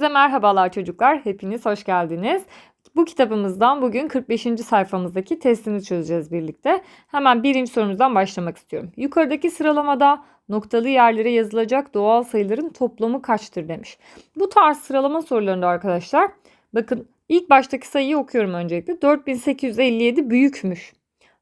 Size merhabalar çocuklar. Hepiniz hoş geldiniz. Bu kitabımızdan bugün 45. sayfamızdaki testini çözeceğiz birlikte. Hemen birinci sorumuzdan başlamak istiyorum. Yukarıdaki sıralamada noktalı yerlere yazılacak doğal sayıların toplamı kaçtır demiş. Bu tarz sıralama sorularında arkadaşlar bakın ilk baştaki sayıyı okuyorum öncelikle. 4857 büyükmüş.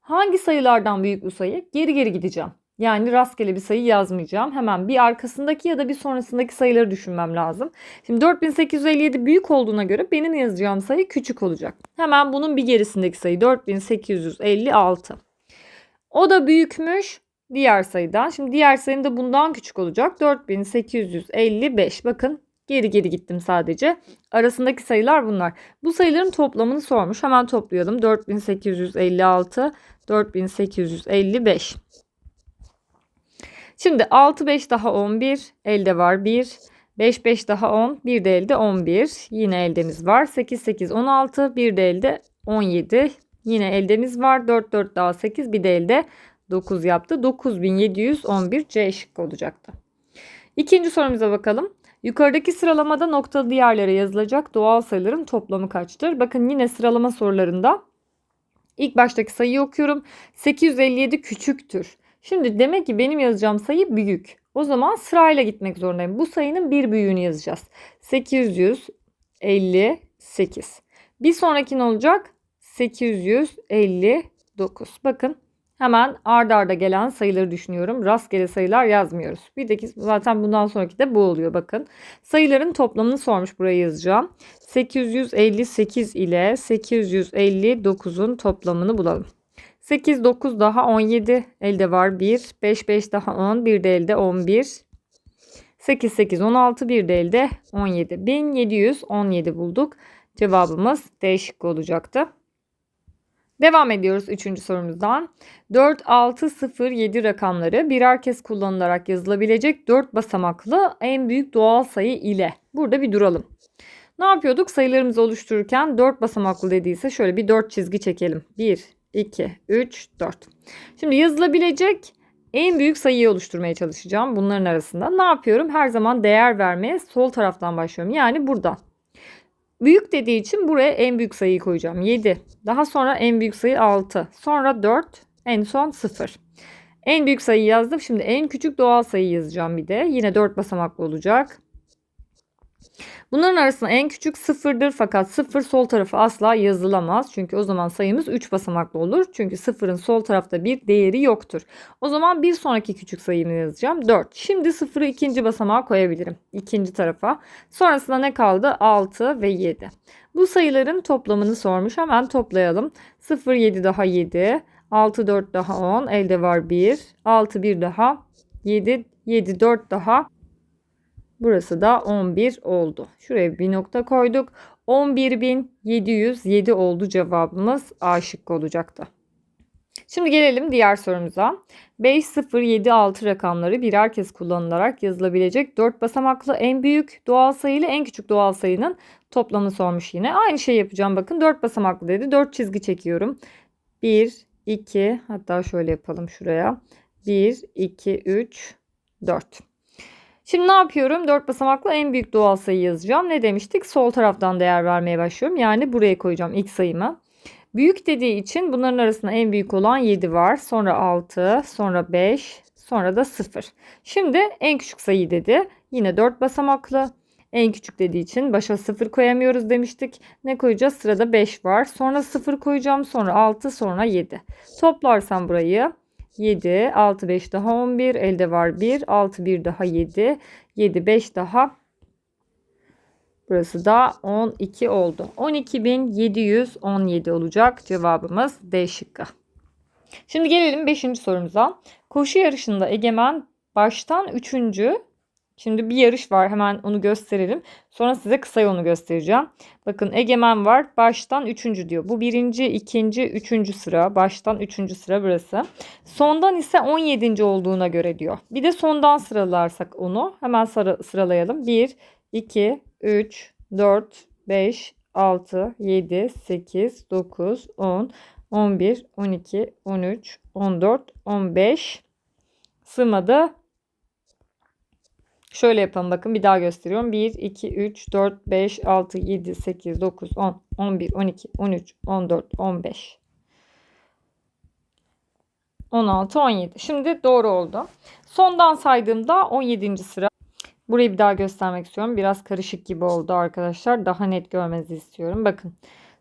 Hangi sayılardan büyük bu sayı? Geri geri gideceğim. Yani rastgele bir sayı yazmayacağım. Hemen bir arkasındaki ya da bir sonrasındaki sayıları düşünmem lazım. Şimdi 4857 büyük olduğuna göre benim yazacağım sayı küçük olacak. Hemen bunun bir gerisindeki sayı 4856. O da büyükmüş diğer sayıdan. Şimdi diğer sayının da bundan küçük olacak. 4855. Bakın geri geri gittim sadece. Arasındaki sayılar bunlar. Bu sayıların toplamını sormuş. Hemen toplayalım. 4856, 4855. Şimdi 6 5 daha 11 elde var 1. 5 5 daha 10 bir de elde 11 yine eldemiz var. 8 8 16 bir de elde 17 yine eldemiz var. 4 4 daha 8 bir de elde 9 yaptı. 9711 C şıkkı olacaktı. İkinci sorumuza bakalım. Yukarıdaki sıralamada noktalı yerlere yazılacak doğal sayıların toplamı kaçtır? Bakın yine sıralama sorularında ilk baştaki sayıyı okuyorum. 857 küçüktür. Şimdi demek ki benim yazacağım sayı büyük. O zaman sırayla gitmek zorundayım. Bu sayının bir büyüğünü yazacağız. 858. Bir sonraki ne olacak? 859. Bakın hemen ardarda arda gelen sayıları düşünüyorum. Rastgele sayılar yazmıyoruz. Bir de zaten bundan sonraki de bu oluyor bakın. Sayıların toplamını sormuş buraya yazacağım. 858 ile 859'un toplamını bulalım. 8, 9 daha 17 elde var 1. 5, 5 daha 10 bir de elde 11. 8, 8, 16 bir de elde 17. 1717 bulduk. Cevabımız D şıkkı olacaktı. Devam ediyoruz 3. sorumuzdan. 4, 6, 0, 7 rakamları birer kez kullanılarak yazılabilecek 4 basamaklı en büyük doğal sayı ile. Burada bir duralım. Ne yapıyorduk? Sayılarımızı oluştururken 4 basamaklı dediyse şöyle bir 4 çizgi çekelim. 1, 2, 3, 4. Şimdi yazılabilecek en büyük sayıyı oluşturmaya çalışacağım bunların arasında. Ne yapıyorum? Her zaman değer vermeye sol taraftan başlıyorum. Yani buradan. Büyük dediği için buraya en büyük sayıyı koyacağım. 7. Daha sonra en büyük sayı 6. Sonra 4. En son 0. En büyük sayıyı yazdım. Şimdi en küçük doğal sayı yazacağım bir de. Yine 4 basamaklı olacak. Bunların arasında en küçük sıfırdır fakat sıfır sol tarafı asla yazılamaz. Çünkü o zaman sayımız 3 basamaklı olur. Çünkü sıfırın sol tarafta bir değeri yoktur. O zaman bir sonraki küçük sayımı yazacağım 4. Şimdi sıfırı ikinci basamağa koyabilirim. ikinci tarafa. Sonrasında ne kaldı? 6 ve 7. Bu sayıların toplamını sormuş. Hemen toplayalım. 0 7 daha 7. 6 4 daha 10. Elde var 1. 6 1 daha 7 7 4 daha Burası da 11 oldu. Şuraya bir nokta koyduk. 11.707 oldu cevabımız A şıkkı olacaktı. Şimdi gelelim diğer sorumuza. 5, 0, 7, 6 rakamları birer kez kullanılarak yazılabilecek 4 basamaklı en büyük doğal sayı ile en küçük doğal sayının toplamını sormuş yine. Aynı şey yapacağım bakın 4 basamaklı dedi. 4 çizgi çekiyorum. 1, 2 hatta şöyle yapalım şuraya. 1, 2, 3, 4. Şimdi ne yapıyorum? 4 basamaklı en büyük doğal sayı yazacağım. Ne demiştik? Sol taraftan değer vermeye başlıyorum. Yani buraya koyacağım ilk sayımı. Büyük dediği için bunların arasında en büyük olan 7 var. Sonra 6, sonra 5, sonra da 0. Şimdi en küçük sayı dedi. Yine 4 basamaklı. En küçük dediği için başa 0 koyamıyoruz demiştik. Ne koyacağız? Sırada 5 var. Sonra 0 koyacağım. Sonra 6, sonra 7. Toplarsam burayı 7, 6, 5 daha 11. Elde var 1, 6, 1 daha 7, 7, 5 daha Burası da 12 oldu. 12.717 olacak cevabımız D şıkkı. Şimdi gelelim 5. sorumuza. Koşu yarışında Egemen baştan 3. Şimdi bir yarış var hemen onu gösterelim. Sonra size kısa yolunu göstereceğim. Bakın Egemen var baştan 3. diyor. Bu birinci, ikinci, üçüncü sıra. Baştan 3. sıra burası. Sondan ise 17. olduğuna göre diyor. Bir de sondan sıralarsak onu hemen sıra, sıralayalım. 1, 2, 3, 4, 5, 6, 7, 8, 9, 10, 11, 12, 13, 14, 15. Sığmadı Şöyle yapalım bakın bir daha gösteriyorum. 1, 2, 3, 4, 5, 6, 7, 8, 9, 10, 11, 12, 13, 14, 15, 16, 17. Şimdi doğru oldu. Sondan saydığımda 17. sıra. Burayı bir daha göstermek istiyorum. Biraz karışık gibi oldu arkadaşlar. Daha net görmenizi istiyorum. Bakın.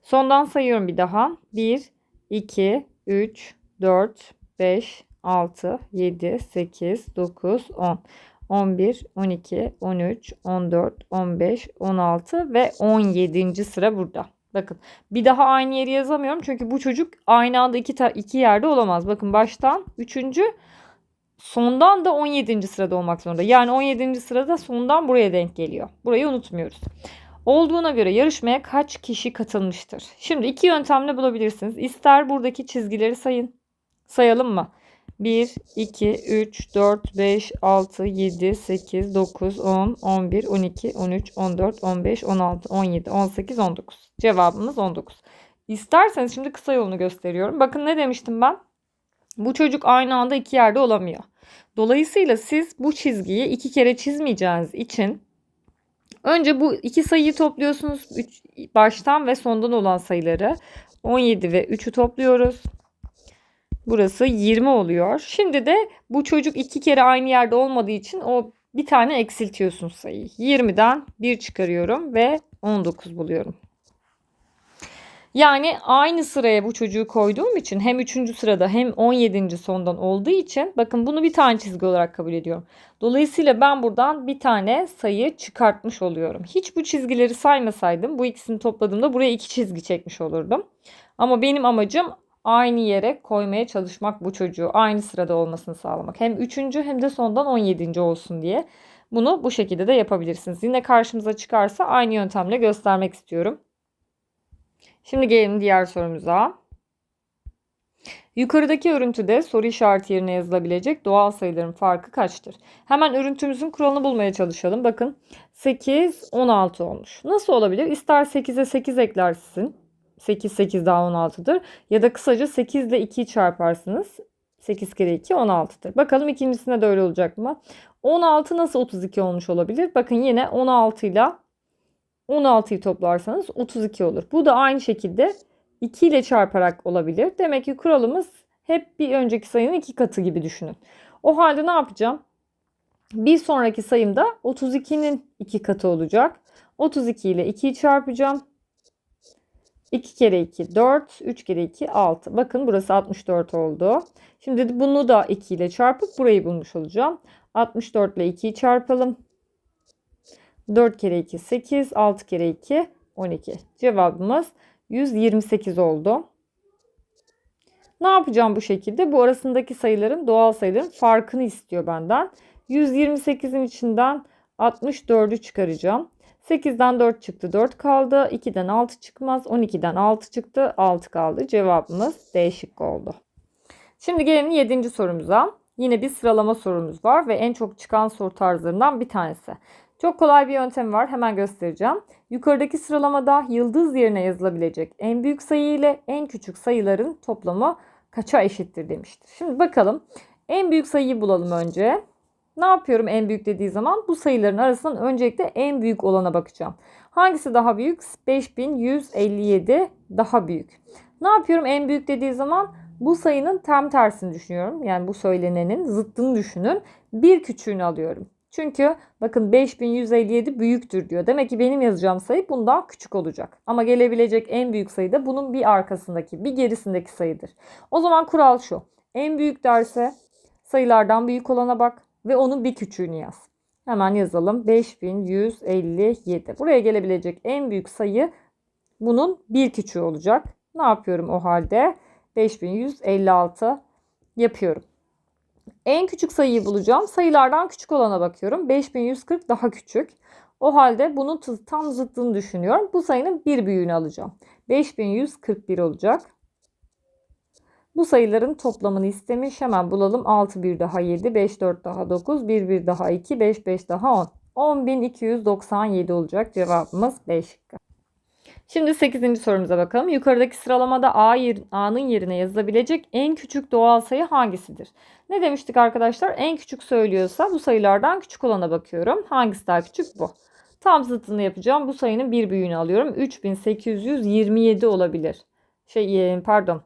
Sondan sayıyorum bir daha. 1, 2, 3, 4, 5, 6, 7, 8, 9, 10. 11, 12, 13, 14, 15, 16 ve 17. sıra burada. Bakın bir daha aynı yeri yazamıyorum çünkü bu çocuk aynı anda iki, iki yerde olamaz. Bakın baştan 3. sondan da 17. sırada olmak zorunda. Yani 17. sırada sondan buraya denk geliyor. Burayı unutmuyoruz. Olduğuna göre yarışmaya kaç kişi katılmıştır? Şimdi iki yöntemle bulabilirsiniz. İster buradaki çizgileri sayın. Sayalım mı? 1, 2, 3, 4, 5, 6, 7, 8, 9, 10, 11, 12, 13, 14, 15, 16, 17, 18, 19. Cevabımız 19. İsterseniz şimdi kısa yolunu gösteriyorum. Bakın ne demiştim ben? Bu çocuk aynı anda iki yerde olamıyor. Dolayısıyla siz bu çizgiyi iki kere çizmeyeceğiniz için önce bu iki sayıyı topluyorsunuz. Üç, baştan ve sondan olan sayıları 17 ve 3'ü topluyoruz. Burası 20 oluyor. Şimdi de bu çocuk iki kere aynı yerde olmadığı için o bir tane eksiltiyorsun sayıyı. 20'den 1 çıkarıyorum ve 19 buluyorum. Yani aynı sıraya bu çocuğu koyduğum için hem 3. sırada hem 17. sondan olduğu için bakın bunu bir tane çizgi olarak kabul ediyorum. Dolayısıyla ben buradan bir tane sayı çıkartmış oluyorum. Hiç bu çizgileri saymasaydım bu ikisini topladığımda buraya iki çizgi çekmiş olurdum. Ama benim amacım aynı yere koymaya çalışmak bu çocuğu. Aynı sırada olmasını sağlamak. Hem 3. hem de sondan 17. olsun diye. Bunu bu şekilde de yapabilirsiniz. Yine karşımıza çıkarsa aynı yöntemle göstermek istiyorum. Şimdi gelelim diğer sorumuza. Yukarıdaki örüntüde soru işareti yerine yazılabilecek doğal sayıların farkı kaçtır? Hemen örüntümüzün kuralını bulmaya çalışalım. Bakın 8, 16 olmuş. Nasıl olabilir? İster 8'e 8 eklersin 8 8 daha 16'dır. Ya da kısaca 8 ile 2'yi çarparsınız. 8 kere 2 16'dır. Bakalım ikincisinde de öyle olacak mı? 16 nasıl 32 olmuş olabilir? Bakın yine 16 ile 16'yı toplarsanız 32 olur. Bu da aynı şekilde 2 ile çarparak olabilir. Demek ki kuralımız hep bir önceki sayının iki katı gibi düşünün. O halde ne yapacağım? Bir sonraki sayımda 32'nin iki katı olacak. 32 ile 2'yi çarpacağım. 2 kere 2 4, 3 kere 2 6. Bakın burası 64 oldu. Şimdi bunu da 2 ile çarpıp burayı bulmuş olacağım. 64 ile 2'yi çarpalım. 4 kere 2 8, 6 kere 2 12. Cevabımız 128 oldu. Ne yapacağım bu şekilde? Bu arasındaki sayıların doğal sayıların farkını istiyor benden. 128'in içinden 64'ü çıkaracağım. 8'den 4 çıktı 4 kaldı. 2'den 6 çıkmaz. 12'den 6 çıktı 6 kaldı. Cevabımız D şıkkı oldu. Şimdi gelelim 7. sorumuza. Yine bir sıralama sorumuz var ve en çok çıkan soru tarzlarından bir tanesi. Çok kolay bir yöntem var. Hemen göstereceğim. Yukarıdaki sıralamada yıldız yerine yazılabilecek en büyük sayı ile en küçük sayıların toplamı kaça eşittir demiştir. Şimdi bakalım. En büyük sayıyı bulalım önce. Ne yapıyorum en büyük dediği zaman? Bu sayıların arasından öncelikle en büyük olana bakacağım. Hangisi daha büyük? 5157 daha büyük. Ne yapıyorum en büyük dediği zaman? Bu sayının tam tersini düşünüyorum. Yani bu söylenenin zıttını düşünün. Bir küçüğünü alıyorum. Çünkü bakın 5157 büyüktür diyor. Demek ki benim yazacağım sayı bundan küçük olacak. Ama gelebilecek en büyük sayı da bunun bir arkasındaki, bir gerisindeki sayıdır. O zaman kural şu. En büyük derse sayılardan büyük olana bak ve onun bir küçüğünü yaz. Hemen yazalım. 5157. Buraya gelebilecek en büyük sayı bunun bir küçüğü olacak. Ne yapıyorum o halde? 5156 yapıyorum. En küçük sayıyı bulacağım. Sayılardan küçük olana bakıyorum. 5140 daha küçük. O halde bunun tam zıttını düşünüyorum. Bu sayının bir büyüğünü alacağım. 5141 olacak. Bu sayıların toplamını istemiş. Hemen bulalım. 6 1 daha 7, 5 4 daha 9, 1 1 daha 2, 5 5 daha 10. 10.297 olacak cevabımız 5 şıkkı. Şimdi 8. sorumuza bakalım. Yukarıdaki sıralamada A yer- A'nın yerine yazılabilecek en küçük doğal sayı hangisidir? Ne demiştik arkadaşlar? En küçük söylüyorsa bu sayılardan küçük olana bakıyorum. Hangisi daha küçük? Bu. Tam zıttını yapacağım. Bu sayının bir büyüğünü alıyorum. 3827 olabilir. Şey e, pardon.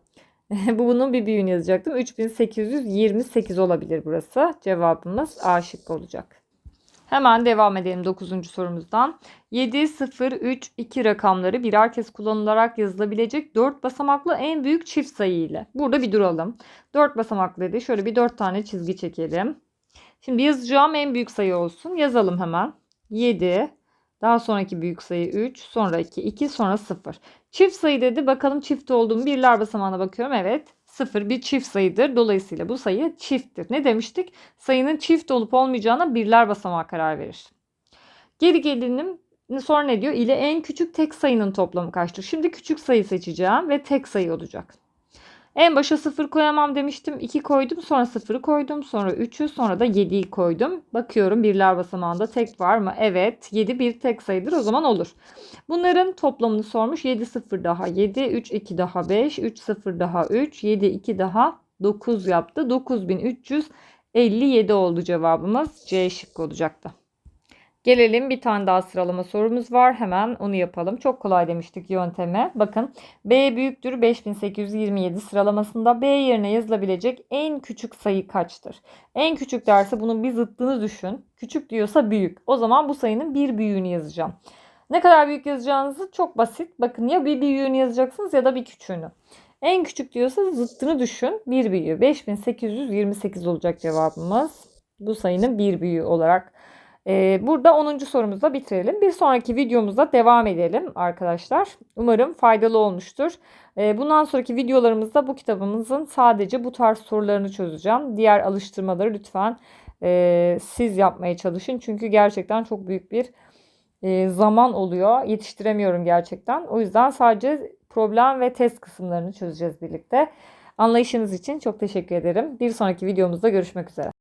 Bu bunun bir büyüğünü yazacaktım. 3828 olabilir burası. Cevabımız A şıkkı olacak. Hemen devam edelim 9. sorumuzdan. 7, 0, 3, 2 rakamları birer kez kullanılarak yazılabilecek 4 basamaklı en büyük çift sayı ile. Burada bir duralım. 4 basamaklı dedi. Şöyle bir 4 tane çizgi çekelim. Şimdi yazacağım en büyük sayı olsun. Yazalım hemen. 7, daha sonraki büyük sayı 3, sonra 2, 2, sonra 0. Çift sayı dedi. Bakalım çift olduğum birler basamağına bakıyorum. Evet. 0 bir çift sayıdır. Dolayısıyla bu sayı çifttir. Ne demiştik? Sayının çift olup olmayacağına birler basamağı karar verir. Geri gelinim sonra ne diyor? İle en küçük tek sayının toplamı kaçtır? Şimdi küçük sayı seçeceğim ve tek sayı olacak. En başa 0 koyamam demiştim. 2 koydum. Sonra 0'ı koydum. Sonra 3'ü sonra da 7'yi koydum. Bakıyorum birler basamağında tek var mı? Evet. 7 bir tek sayıdır. O zaman olur. Bunların toplamını sormuş. 7 0 daha 7, 3 2 daha 5, 3 0 daha 3, 7 2 daha 9 yaptı. 9357 oldu cevabımız. C şıkkı olacaktı. Gelelim bir tane daha sıralama sorumuz var. Hemen onu yapalım. Çok kolay demiştik yönteme. Bakın B büyüktür 5827 sıralamasında B yerine yazılabilecek en küçük sayı kaçtır? En küçük derse bunun bir zıttını düşün. Küçük diyorsa büyük. O zaman bu sayının bir büyüğünü yazacağım. Ne kadar büyük yazacağınızı çok basit. Bakın ya bir büyüğünü yazacaksınız ya da bir küçüğünü. En küçük diyorsa zıttını düşün. Bir büyüğü. 5828 olacak cevabımız. Bu sayının bir büyüğü olarak burada 10. sorumuzda bitirelim. Bir sonraki videomuzda devam edelim arkadaşlar. Umarım faydalı olmuştur. Ee, bundan sonraki videolarımızda bu kitabımızın sadece bu tarz sorularını çözeceğim. Diğer alıştırmaları lütfen e, siz yapmaya çalışın. Çünkü gerçekten çok büyük bir e, zaman oluyor. Yetiştiremiyorum gerçekten. O yüzden sadece problem ve test kısımlarını çözeceğiz birlikte. Anlayışınız için çok teşekkür ederim. Bir sonraki videomuzda görüşmek üzere.